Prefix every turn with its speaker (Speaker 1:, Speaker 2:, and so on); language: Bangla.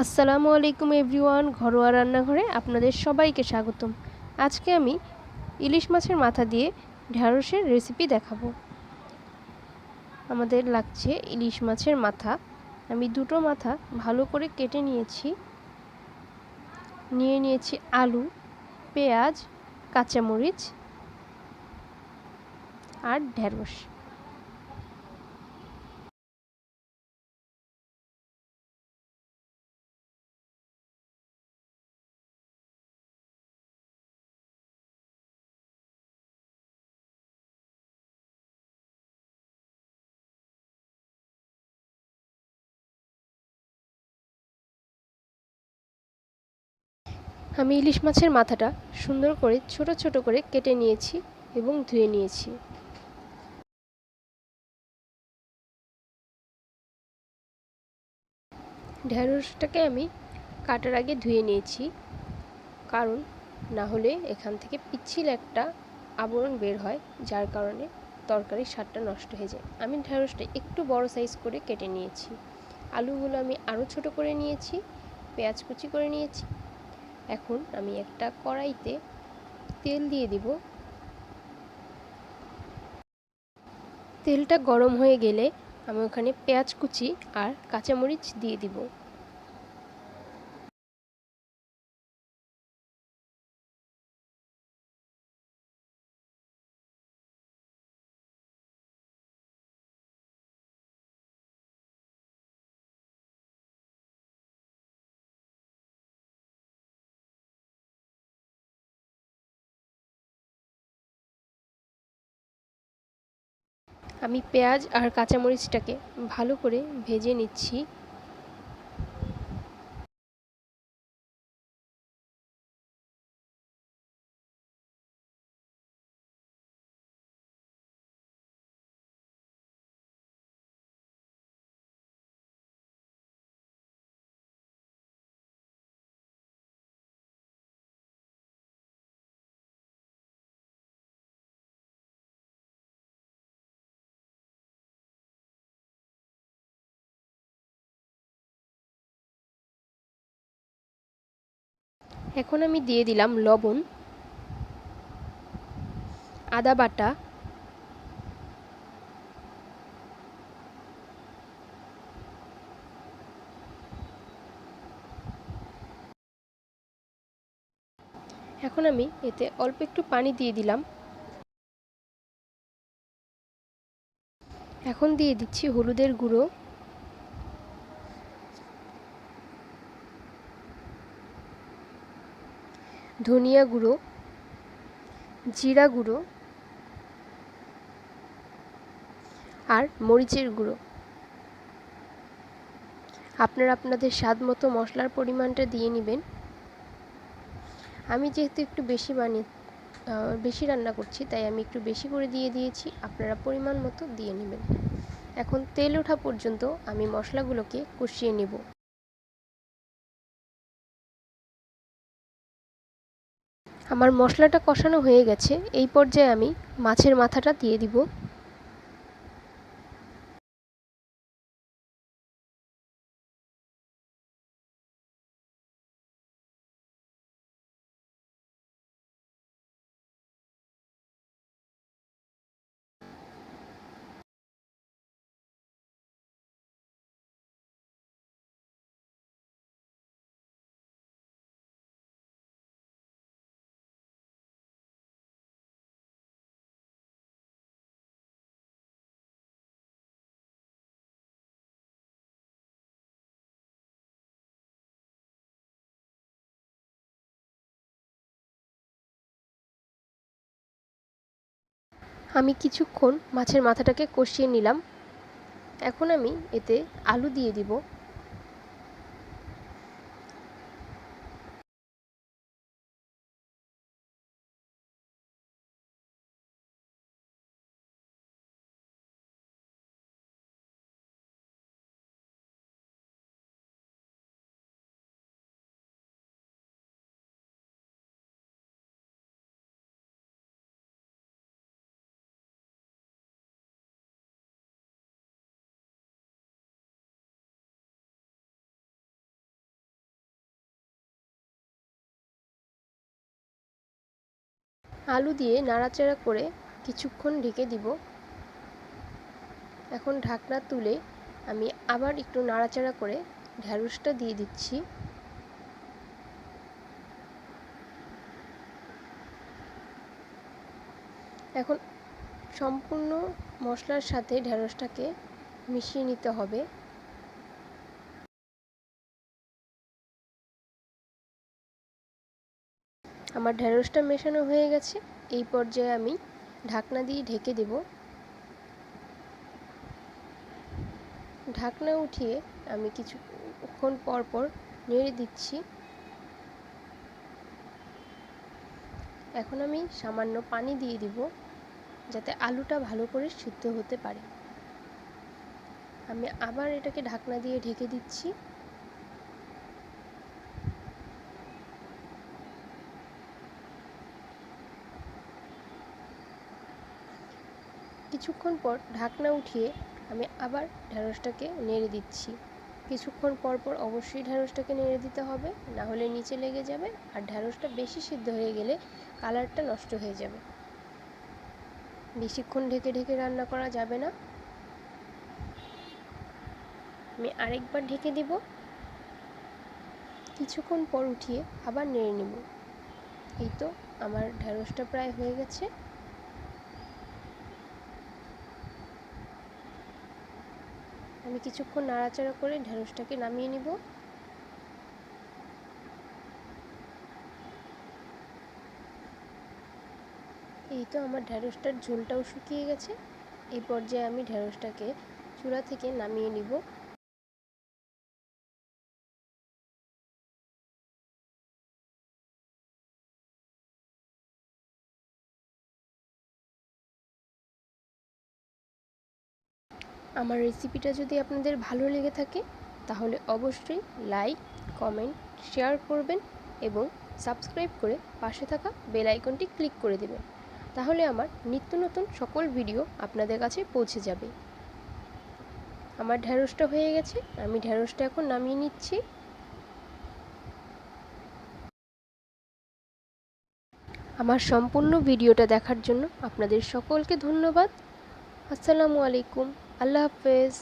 Speaker 1: আসসালামু আলাইকুম এভরিওয়ান, ঘরোয়া রান্নাঘরে আপনাদের সবাইকে স্বাগতম। আজকে আমি ইলিশ মাছের মাথা দিয়ে ঢ্যাঁড়সের রেসিপি দেখাবো। আমাদের লাগছে ইলিশ মাছের মাথা। আমি দুটো মাথা ভালো করে কেটে নিয়েছি। নিয়ে নিয়েছি আলু, পেঁয়াজ, কাঁচামরিচ আর ঢ্যাঁড়স। আমি ইলিশ মাছের মাথাটা সুন্দর করে ছোট ছোট করে কেটে নিয়েছি এবং ধুয়ে নিয়েছি। ঢ্যাঁড়সটাকে আমি কাটার আগে ধুয়ে নিয়েছি, কারণ না হলে এখান থেকে পিচ্ছিল একটা আবরণ বের হয়, যার কারণে তরকারির স্বাদটা নষ্ট হয়ে যায়। আমি ঢ্যাঁড়সটা একটু বড় সাইজ করে কেটে নিয়েছি। আলুগুলো আমি আরও ছোট করে নিয়েছি, পেঁয়াজ কুচি করে নিয়েছি এখন আমি একটা কড়াইতে তেল দিয়ে দিব। তেলটা গরম হয়ে গেলে আমি ওখানে পেঁয়াজ কুচি আর কাঁচামরিচ দিয়ে দিব। আমি পেঁয়াজ আর কাঁচামরিচটাকে ভালো করে ভেজে নিচ্ছি। এখন আমি দিয়ে দিলাম লবণ, আদা বাটা, এখন আমি এতে অল্প একটু পানি দিয়ে দিলাম। এখন দিয়ে দিচ্ছি হলুদের গুঁড়ো। ধনিয়া গুঁড়ো, জিরা গুঁড়ো আর মরিচের গুঁড়ো। আপনারা আপনাদের স্বাদ মতো মশলার পরিমাণটা দিয়ে নেবেন। আমি যেহেতু একটু বেশি বানিয়ে বেশি রান্না করছি, তাই আমি একটু বেশি করে দিয়ে দিয়েছি, আপনারা পরিমাণ মতো দিয়ে নেবেন। এখন তেল ওঠা পর্যন্ত আমি মশলাগুলোকে কষিয়ে নেব। আমার মশলাটা কষানো হয়ে গেছে। এই পর্যায়ে আমি মাছের মাথাটা দিয়ে দিব। আমি কিছুক্ষণ মাছের মাথাটাকে কষিয়ে নিলাম। এখন আমি এতে আলু দিয়ে দিব। আলু দিয়ে নাড়াচাড়া করে কিছুক্ষণ ঢেকে দিব। এখন ঢাকনা তুলে আমি আবার একটু নাড়াচাড়া করে ঢ্যাঁড়সটা দিয়ে দিচ্ছি। এখন সম্পূর্ণ মশলার সাথে ঢ্যাঁড়সটাকে মিশিয়ে নিতে হবে। আমার ঢ্যাঁড়সটা মেশানো হয়ে গেছে। এই পর্যায়ে আমি ঢাকনা দিয়ে ঢেকে দেব। ঢাকনা উঠিয়ে আমি কিছুক্ষণ পর পর নেড়ে দিচ্ছি। এখন আমি সামান্য পানি দিয়ে দিব যাতে আলুটা ভালো করে সিদ্ধ হতে পারে। আমি আবার এটাকে ঢাকনা দিয়ে ঢেকে দিচ্ছি। কিছুক্ষণ পর ঢাকনা উঠিয়ে আমি আবার ঢ্যাঁড়সটাকে নেড়ে দিচ্ছি। কিছুক্ষণ পর পর অবশ্যই ঢ্যাঁড়সটাকে নেড়ে দিতে হবে, না হলে নিচে লেগে যাবে আর ঢ্যাঁড়সটা বেশি সিদ্ধ হয়ে গেলে কালারটা নষ্ট হয়ে যাবে। বেশিক্ষণ ঢেকে ঢেকে রান্না করা যাবে না। আমি আরেকবার ঢেকে দিব। কিছুক্ষণ পর উঠিয়ে আবার নেড়ে নেব। এই তো আমার ঢ্যাঁড়সটা প্রায় হয়ে গেছে। আমি কিছুক্ষণ নাড়াচাড়া করে ঢেঁড়সটাকে নামিয়ে নিব। এই তো আমার ঢ্যাঁড়সটার ঝোলটাও শুকিয়ে গেছে। এই পর্যায়ে আমি ঢেঁড়সটাকে চূড়া থেকে নামিয়ে নিব। আমার রেসিপিটা যদি আপনাদের ভালো লেগে থাকে, তাহলে অবশ্যই লাইক কমেন্ট শেয়ার করবেন এবং সাবস্ক্রাইব করে পাশে থাকা বেল আইকনটি ক্লিক করে দেবেন। তাহলে আমার নিত্য নতুন সকল ভিডিও আপনাদের কাছে পৌঁছে যাবে। আমার ঢ্যাঁড়সটা হয়ে গেছে, আমি ঢ্যাঁড়সটা এখন নামিয়ে নিচ্ছি। আমার সম্পূর্ণ ভিডিওটা দেখার জন্য আপনাদের সকলকে ধন্যবাদ। আসসালামু আলাইকুম। আল্লাহ হাফেজ।